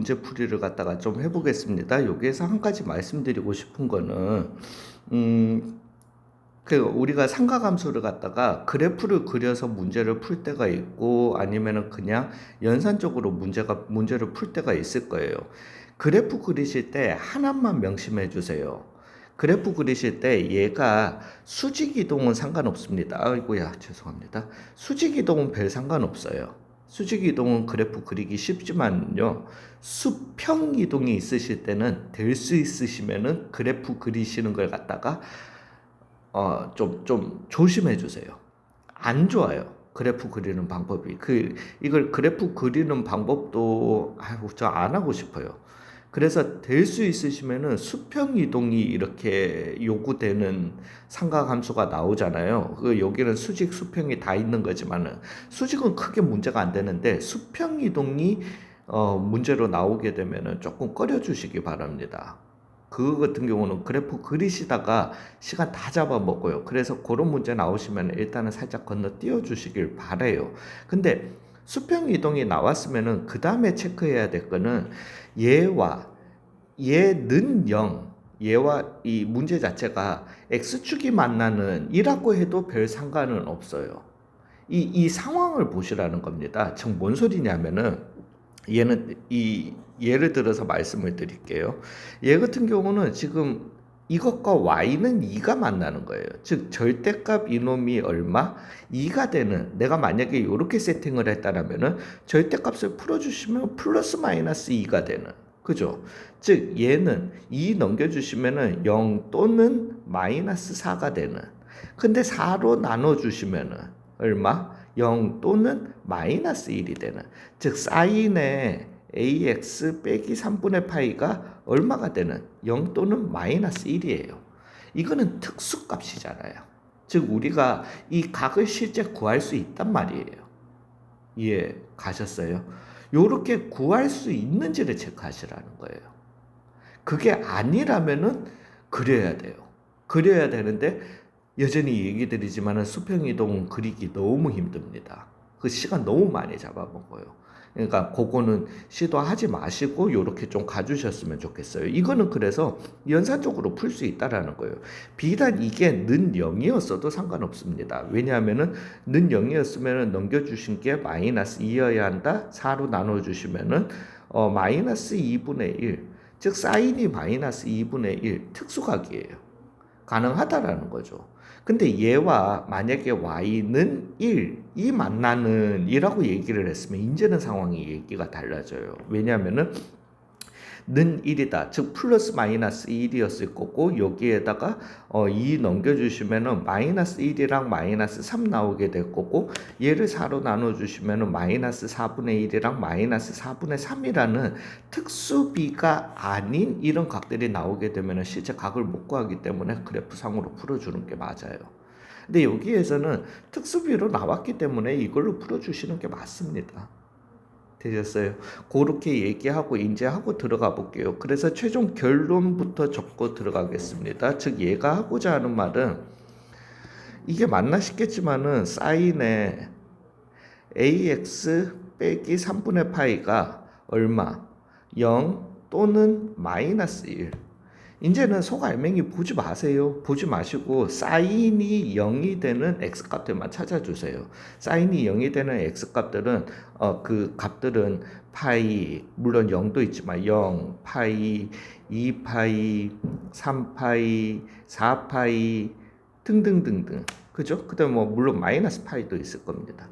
문제풀이를 갖다가 좀 해보겠습니다. 여기에서 한 가지 말씀드리고 싶은 거는 음, 그 우리가 상가감수를 갖다가 그래프를 그려서 문제를 풀 때가 있고 아니면은 그냥 연산적으로 문제가 문제를 풀 때가 있을 거예요. 그래프 그리실 때 하나만 명심해 주세요. 그래프 그리실 때 얘가 수직 이동은 상관없습니다. 아이고야 죄송합니다. 수직 이동은 별 상관없어요. 수직 이동은 그래프 그리기 쉽지만요. 수평 이동이 있으실 때는 될 수 있으시면은 그래프 그리시는 걸 갖다가 어, 좀, 좀 조심해 주세요. 안 좋아요. 그래프 그리는 방법이. 그, 이걸 그래프 그리는 방법도, 아이고, 저 안 하고 싶어요. 그래서 될 수 있으시면은 수평 이동이 이렇게 요구되는 삼각함수가 나오잖아요. 그 여기는 수직 수평이 다 있는 거지만은 수직은 크게 문제가 안 되는데 수평 이동이 어 문제로 나오게 되면은 조금 꺼려 주시기 바랍니다. 그거 같은 경우는 그래프 그리시다가 시간 다 잡아먹고요. 그래서 그런 문제 나오시면 일단은 살짝 건너뛰어 주시길 바래요. 근데 수평 이동이 나왔으면은 그 다음에 체크해야 될 거는 얘와 얘는 0 얘와 이 문제 자체가 x축이 만나는 1라고 해도 별 상관은 없어요. 이, 이 상황을 보시라는 겁니다. 즉, 뭔 소리냐면은, 얘는, 이, 예를 들어서 말씀을 드릴게요. 얘 같은 경우는 지금 이것과 y는 2가 만나는 거예요. 즉 절대값 이놈이 얼마? 2가 되는 내가 만약에 이렇게 세팅을 했다라면은 절대값을 풀어주시면 플러스 마이너스 2가 되는 그죠? 즉 얘는 2 넘겨주시면은 0 또는 마이너스 4가 되는 근데 4로 나눠주시면은 얼마? 0 또는 마이너스 1이 되는 즉 사인의 ax 빼기 3분의 파이가 얼마가 되는 0 또는 마이너스 1이에요. 이거는 특수값이잖아요. 즉 우리가 이 각을 실제 구할 수 있단 말이에요. 이해 가셨어요? 요렇게 구할 수 있는지를 체크하시라는 거예요. 그게 아니라면은 그려야 돼요. 그려야 되는데 여전히 얘기 드리지만은 수평 이동 그리기 너무 힘듭니다. 그 시간 너무 많이 잡아먹어요. 그러니까 그거는 시도하지 마시고 요렇게 좀 가주셨으면 좋겠어요. 이거는 그래서 연산적으로 풀 수 있다라는 거예요. 비단 이게 는 0이었어도 상관없습니다. 왜냐하면은 는 0이었으면은 넘겨주신 게 마이너스 2여야 한다. 4로 나눠주시면은 어, 마이너스 2분의 1. 즉 사인이 마이너스 2분의 1 특수각이에요. 가능하다라는 거죠. 근데 얘와 만약에 y는 1, 이 만나는 이라고 얘기를 했으면 이제는 상황이 얘기가 달라져요. 왜냐하면은 는 1이다. 즉 플러스 마이너스 1이었을 거고 여기에다가 어, 2 넘겨주시면은 마이너스 1이랑 마이너스 3 나오게 될 거고 얘를 4로 나눠주시면은 마이너스 4분의 1이랑 마이너스 4분의 3이라는 특수비가 아닌 이런 각들이 나오게 되면은 실제 각을 못 구하기 때문에 그래프상으로 풀어주는 게 맞아요. 근데 여기에서는 특수비로 나왔기 때문에 이걸로 풀어주시는 게 맞습니다. 되셨어요? 그렇게 얘기하고 인제하고 들어가 볼게요. 그래서 최종 결론부터 적고 들어가겠습니다. 즉 얘가 하고자 하는 말은 이게 맞나 싶겠지만은 사인에 ax 빼기 3분의 파이가 얼마? 0 또는 마이너스 1. 이제는 속 알맹이 보지 마세요. 보지 마시고 사인이 0이 되는 x 값들만 찾아주세요. 사인이 0이 되는 x 값들은 어, 그 값들은 파이 물론 0도 있지만 0, 파이, 2파이, 3파이, 4파이 등등등등. 그죠? 그다음 뭐 물론 마이너스 파이도 있을 겁니다.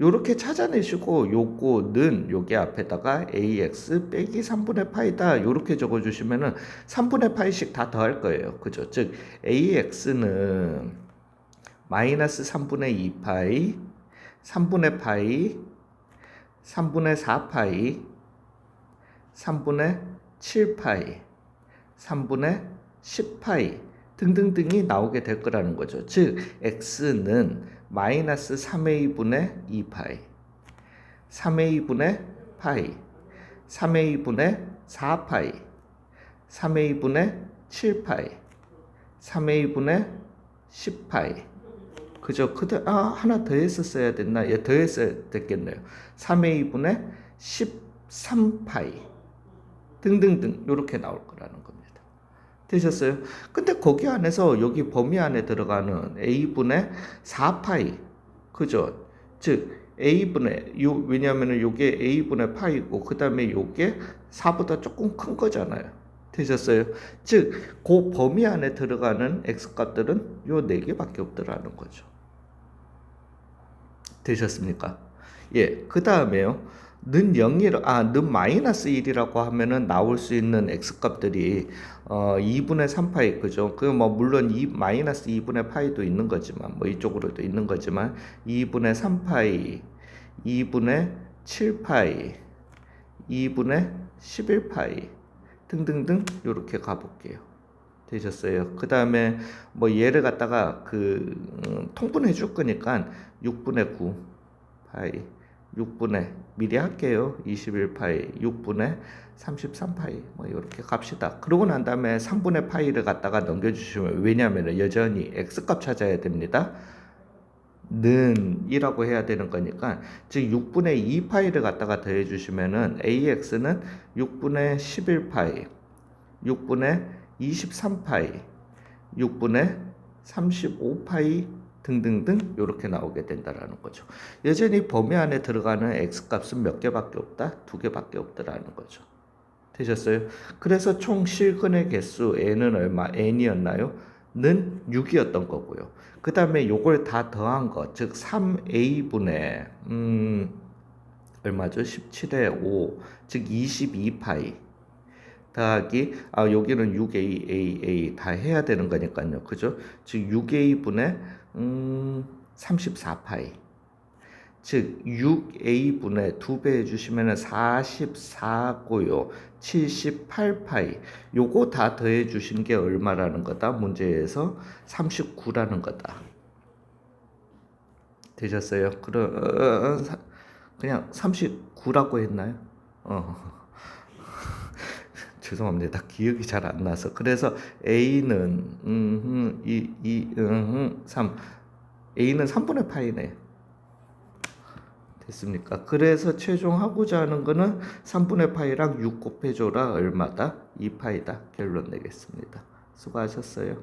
요렇게 찾아내시고 요거는 여기 앞에다가 ax 빼기 3분의 파이다 요렇게 적어주시면은 3분의 파이씩 다 더할 거예요. 그죠? 즉 ax는 마이너스 3분의 2파이 3분의 파이 3분의 4파이 3분의 7파이 3분의 10파이 등등등이 나오게 될 거라는 거죠 즉 x는 마이너스 3a분의 2파이 3a분의 파이 3a분의 4파이 3a분의 7파이 3a분의 10파이 그죠? 그대 아 하나 더 했었어야 됐나? 예, 더 했어야 됐겠네요. 3a분의 13파이 등등등 이렇게 나올 거라는 겁니다. 되셨어요? 근데 거기 안에서 여기 범위 안에 들어가는 a분의 4파이 그죠? 즉 a분의 요 왜냐하면은 요게 a분의 파이고 그 다음에 요게 4보다 조금 큰 거잖아요. 되셨어요? 즉, 그 범위 안에 들어가는 x 값들은 요 네 개밖에 없더라는 거죠. 되셨습니까? 예, 그 다음에요. 는 0이 아, 는 마이너스 1이라고 하면은 나올 수 있는 x 값들이 어 2분의 3파이 그죠? 그 뭐 물론 2 마이너스 2분의 파이도 있는 거지만 뭐 이쪽으로도 있는 거지만 2분의 3파이, 2분의 7파이, 2분의 11파이 등등등 요렇게 가볼게요. 되셨어요. 그 다음에 뭐 얘를 갖다가 그 음, 통분해 줄 거니까 6분의 9 파이 6분의 미리 할게요. 21파이 6분의 33파이 뭐 이렇게 갑시다. 그러고 난 다음에 3분의 파이를 갖다가 넘겨주시면 왜냐하면 여전히 x값 찾아야 됩니다. 는 이라고 해야 되는 거니까 즉 6분의 2 파이를 갖다가 더해 주시면은 ax는 6분의 11 파이 6분의 23 파이 6분의 35 파이 등등등 이렇게 나오게 된다라는 거죠. 여전히 범위 안에 들어가는 x 값은 몇 개밖에 없다? 두 개밖에 없다라는 거죠. 되셨어요? 그래서 총 실근의 개수 n은 얼마? n이었나요? 는 6이었던 거고요. 그 다음에 요걸 다 더한 거, 즉 3a분의 음 얼마죠? 17의 5, 즉 22파이 더하기 아 여기는 6a a a 다 해야 되는 거니까요. 그죠? 즉 6a분의 음 34파이 즉 6a분의 2배 해주시면 44고요. 78파이 요거 다 더해 주신 게 얼마라는 거다 문제에서 39라는 거다 되셨어요? 그럼 어, 어, 사- 그냥 39라고 했나요? 어. 죄송합니다. 기억이 잘 안 나서. 그래서 A는 음, 2, 2, 음, 3 A는 3분의 파이네. 됐습니까? 그래서 최종 하고자 하는 거는 3분의 파이랑 6 곱해줘라 얼마다? 2파이다. 결론 내겠습니다. 수고하셨어요.